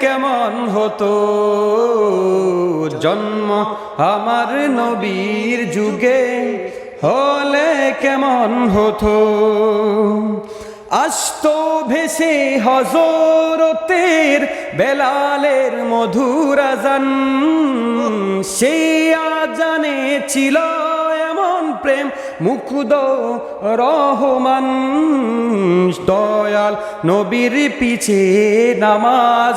কেমন হতো? জন্ম আমার নবীর যুগে হলে কেমন হতো? আস্ত ভেসে হজরতের বেলালের মধুর আজান, সেই আজানে ছিল এমন প্রেম মুকুদ রহমান। দয়াল নবীর পিছে নামাজ